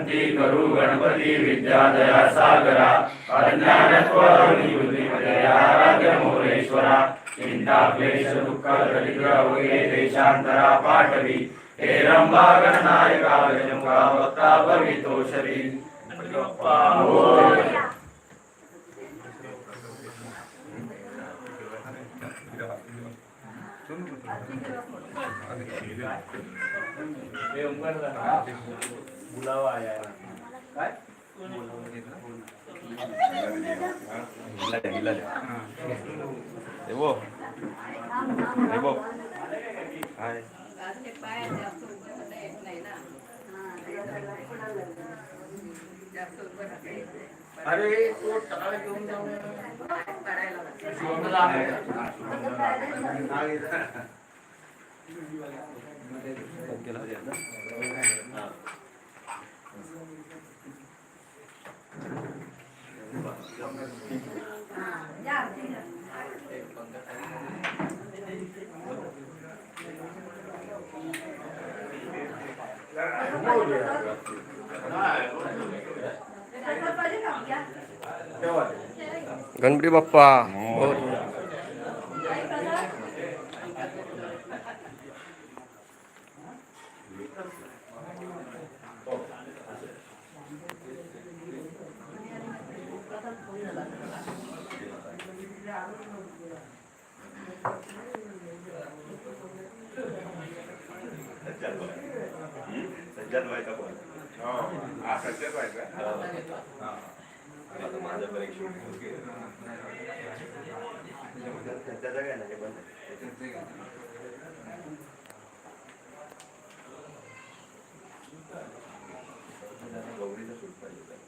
विनंती करू गणपती विद्या दया सागरा. अज्ञानत्व बुद्धिमते आराध्य मोरेश्वरा चिंता दुःख दरिद्र वगे देशांतरा पाठवी. हे रंभा गणनायका गजमुखा वक्ता हे. बुलावा आया है. काय देवो देवो हाय अरे तो टाळ घेऊन जाऊन सोनं आहे. गणपती बाप्पा. सज्जन व्हायचा पण हा सज्जन व्हायचा आता माझं परीक्षण सध्याचं काय नाही पण गौरीचं सूट पाहिजे.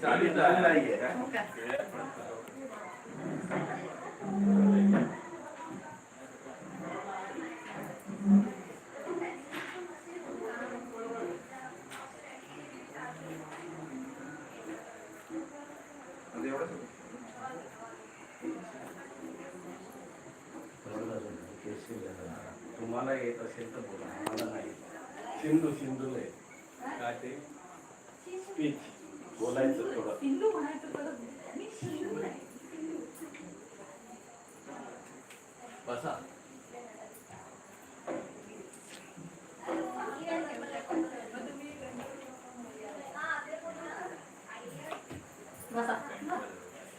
चालू चालू नाहीये का? आता एवढंच होतं. तुम्हाला येत असेल तर बोला मला नाही सिंधू सिंधू आहे काय ते स्पीच बोलायचं थोडं सिंधू म्हणायचं परत मी सिंधू नाही बसा बसा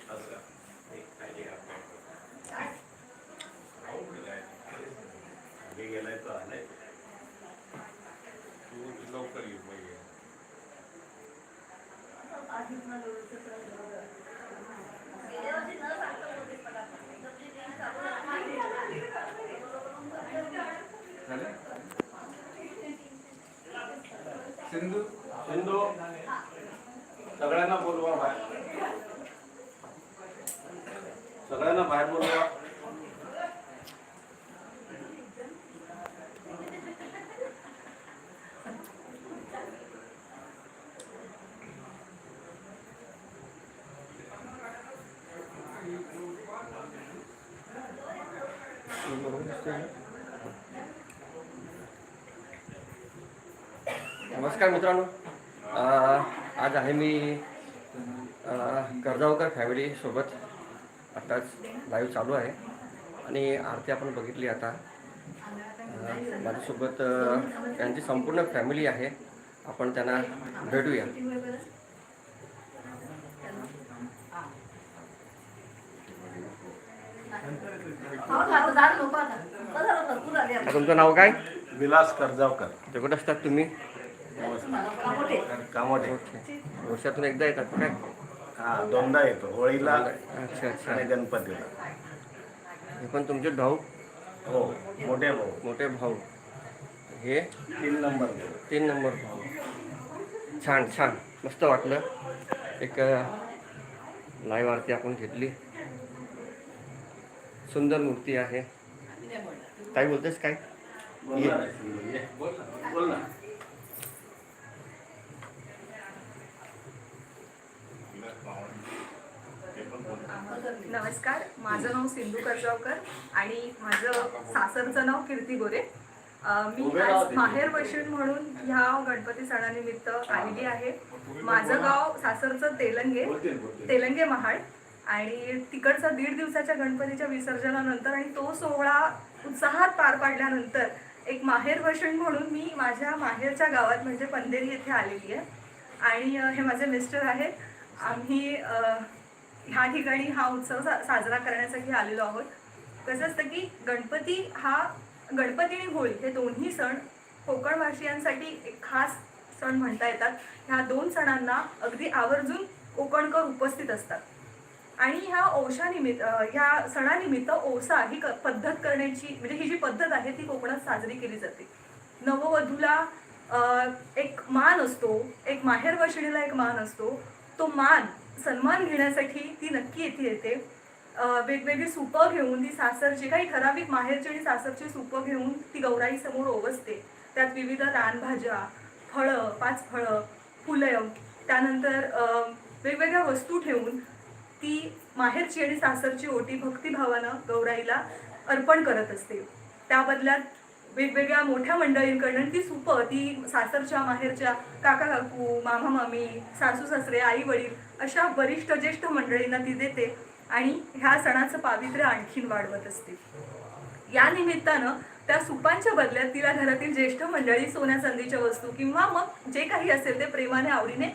असं एक खाली हात खाली गेलाय तो आलाय तू लवकर येऊ पाहिजे सिंधू? सिंधू. नमस्कार मित्रांनो. आज आहे मी कर्जावकर फॅमिली सोबत. आताच लाईव्ह चालू आहे. आणि आरती आपण बघितली आता. माझ्यासोबत त्यांची संपूर्ण फॅमिली आहे. आपण त्यांना भेटूया. तुमचं नाव काय? विलास कर्जावकर. ते कुठं असतात तुम्ही? ओके वर्षातून एकदा येतात काय हा दोनदा येतो. होळीला अच्छा अच्छा. आणि गणपतीला. हे पण तुमचे भाऊ? हो मोठे भाऊ. मोठे भाऊ. हे? तीन नंबर. तीन नंबर भाऊ. छान छान. मस्त वाटलं. एक लाईव्ह आरती आपण घेतली. सुंदर मूर्ती आहे. काय बोलतेस काय? बोल ना रे, सिंधू, ये. बोल ना, बोल ना नमस्कार माझं नाव सिंधू कर्जावकर आणि माझं सासरचं नाव कीर्ती गोरे. मी आज. माहेर वशीण म्हणून ह्या गणपती सणानिमित्त आलेली आहे. माझं गाव सासरचं तेलंगे तेलंगे महाड. आणि तिकडचा दीड दिवसाच्या गणपतीच्या विसर्जनानंतर आणि तो सोहळा उत्साहात पार पाडल्यानंतर एक माहेर वशण म्हणून मी माझ्या माहेरच्या गावात म्हणजे पंधेरी येथे आलेली आहे. आणि हे माझे मिस्टर आहेत. आम्ही ह्या ठिकाणी हा उत्सव सा- साजरा करण्यासाठी आलेलो आहोत. कसं असतं की गणपती हा गणपती आणि होळी हे दोन्ही सण कोकणवासियांसाठी एक खास सण म्हणता येतात. ह्या दोन सणांना अगदी आवर्जून कोकणकर उपस्थित असतात. आणि ह्या ओशानिमित्त ह्या सणानिमित्त ओसा ही क- पद्धत करण्याची म्हणजे ही जी पद्धत आहे ती कोकणात साजरी केली जाते. नववधूला एक मान असतो एक माहेर वशिणीला एक मान असतो. तो मान सन्मान घेण्यासाठी ती नक्की येथे येते. वेगवेगळी सुपं घेऊन ती सासरची काही ठराविक माहेरची आणि सासरची सुपं घेऊन ती गौराई समोर ओवसते. त्यात विविध रानभाज्या फळं पाच फळं फुलं त्यानंतर वेगवेगळ्या वस्तू ठेवून ती माहेरची आणि सासरची ओटी भक्तिभावानं गौराईला अर्पण करत असते. त्या बदल्यात वेगवेगळ्या मोठ्या मंडळींकडनं ती सुपं ती सासरच्या माहेरच्या काका काकू मामा मामी सासू सासरे आई वडील अशा वरिष्ठ ज्येष्ठ मंडळींना ती देते आणि ह्या सणाचं पावित्र्य आणखीन वाढवत असते. या निमित्तानं त्या सुपांच्या बदल्यात तिला घरातील ज्येष्ठ मंडळी सोन्या चांदीच्या वस्तू किंवा मग जे काही असेल ते प्रेमाने आवडीने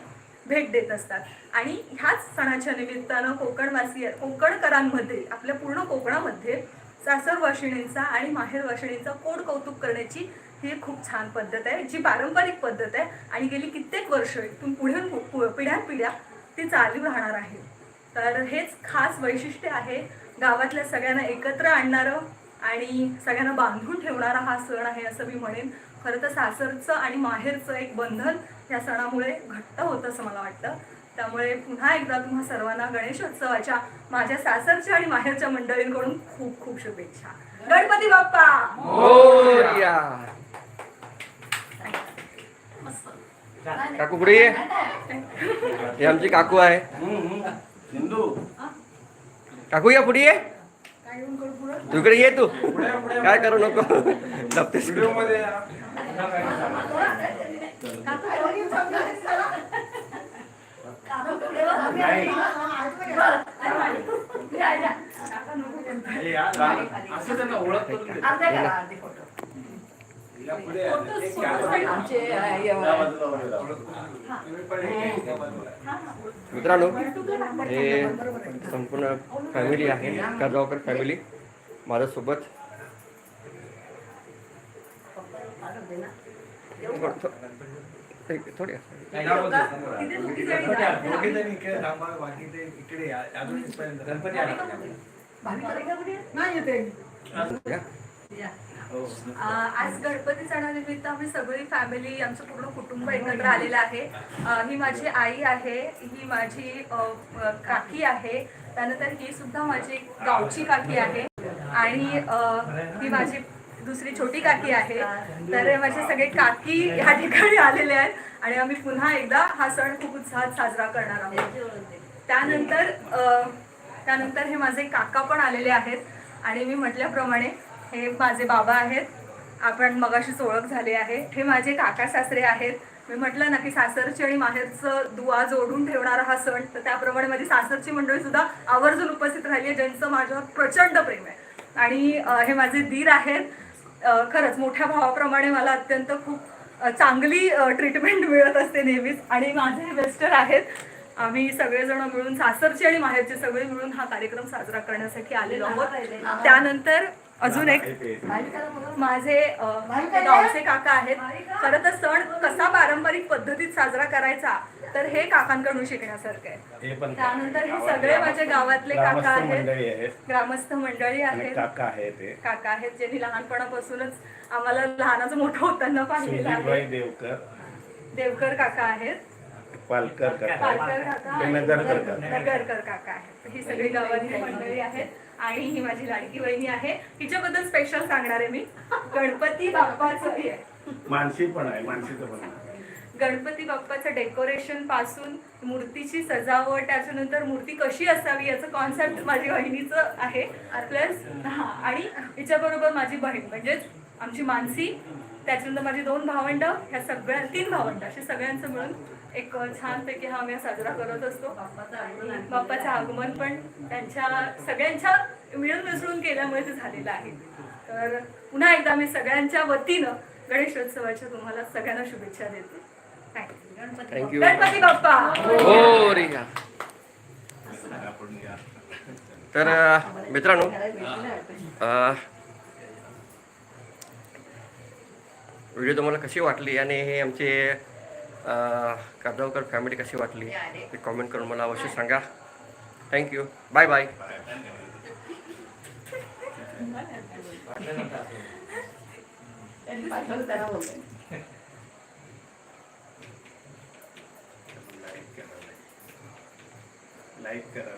भेट देत असतात. आणि ह्याच सणाच्या निमित्तानं कोकणवासी कोकणकरांमध्ये आपल्या पूर्ण कोकणामध्ये सासर वाशिणींचा आणि माहेर वाशिणींचा कोड कौतुक करण्याची ही एक खूप छान पद्धत आहे जी पारंपरिक पद्धत आहे. आणि गेली कित्येक वर्ष इथून पुढे पु- पिढ्यानपिढ्या ती चालू राहणार आहे. तर हेच खास वैशिष्ट्य आहे. गावातल्या सगळ्यांना एकत्र आणणारं आणि सगळ्यांना बांधून ठेवणारा हा सण आहे असं मी म्हणेन. खरं तर सासरचं आणि माहेरचं एक बंधन या सणामुळे घट्ट होतं असं मला वाटतं. त्यामुळे पुन्हा एकदा तुम्हा सर्वांना गणेशोत्सवाच्या माझ्या सासरच्या आणि माहेरच्या मंडळींकडून खूप खूप शुभेच्छा. गणपती बाप्पा! काकू पुढे ये हे आमची काकू आहे. हम्म, हम्म. सिंधू. काकू या पुढे ये. काय येऊन करू पुढं? तू इकडे ये तू. काय करू नको. हे या, असं त्यांना ओळख मित्रांनो हे संपूर्ण फॅमिली आहे. कर्जावकर फॅमिली माझ्यासोबत थोडी अं, आज गणपती सणानिमित्त आम्ही सगळी फॅमिली आमचं पूर्ण कुटुंब एकत्र आलेलं आहे. ही माझी आई आहे ही माझी काकी आहे. त्यानंतर ही सुद्धा माझी गावची काकी आहे. आणि ही माझी दुसरी छोटी काकी आहे. तर हे माझे सगळे काकी ह्या ठिकाणी आलेले आहेत. आणि आम्ही पुन्हा एकदा हा सण खूप उत्साहात साजरा करणार आहोत. त्यानंतर त्यानंतर हे माझे काका पण आलेले आहेत. आणि मी म्हटल्याप्रमाणे हे माझे बाबा आहेत. आपण मगाशीच ओळख झाली आहे. हे माझे काका सासरे आहेत. मी म्हटलं ना की सासरची आणि माहेरचं दुवा जोडून ठेवणारा हा सण तर त्याप्रमाणे माझी सासरची मंडळी सुद्धा आवर्जून उपस्थित राहिली आहे ज्यांचं माझ्यावर प्रचंड प्रेम आहे. आणि हे माझे दीर आहेत. खरंच मोठ्या भावाप्रमाणे मला अत्यंत खूप चांगली ट्रीटमेंट मिळत असते नेहमीच. आणि माझे हे वेस्टर आहेत. आम्ही सगळेजण मिळून सासरची आणि माहेरचे सगळे मिळून हा कार्यक्रम साजरा करण्यासाठी आलेलो आहोत. त्यानंतर अजून एक माझे गावचे काका आहेत. खरं तर सण कसा पारंपरिक पद्धतीत साजरा करायचा तर हे काकांकडून शिकण्यासारखं आहे. त्यानंतर हे सगळे माझे गावातले काका आहेत. ग्रामस्थ मंडळी आहेत. काका आहेत ते. काका आहेत ज्यांनी लहानपणापासूनच आम्हाला लहानाचं मोठं होताना आहे. देवकर. देवकर काका आहेत. पालकर काका नगरकर काका आहेत. ही सगळी गावातली मंडळी आहेत. आणि ही माझी लाडकी वहिनी आहे. हिच्याबद्दल स्पेशल सांगणार आहे मी. गणपती बाप्पाचं. मानसी पण आहे मानसीचं पण गणपती बाप्पाचं डेकोरेशनपासून मूर्तीची सजावट त्याच्यानंतर मूर्ती कशी असावी याचं कॉन्सेप्ट माझी वहिनीचं आहे. प्लस हा आणि हिच्याबरोबर माझी बहीण म्हणजेच आमची मानसी त्याच्यानंतर माझी दोन भावंड ह्या सगळ्या तीन भावंड असे सगळ्यांचं मिळून एक छानपैकी हा आम्ही साजरा करत असतो. बाप्पाचं आगमन पण त्यांच्या सगळ्यांच्या मिळून मिसळून केल्यामुळे ते झालेलं आहे. तर पुन्हा एकदा मी सगळ्यांच्या वतीनं गणेशोत्सवाच्या तुम्हाला सगळ्यांना शुभेच्छा देते. Thank you Ganpati Bappa! हो. तर मित्रांनो व्हिडिओ तुम्हाला कशी वाटली? आणि हे आमचे अ, फॅमिली कशी वाटली? ते कॉमेंट करून मला अवश्य सांगा. थँक्यू बाय बाय लाईक करा.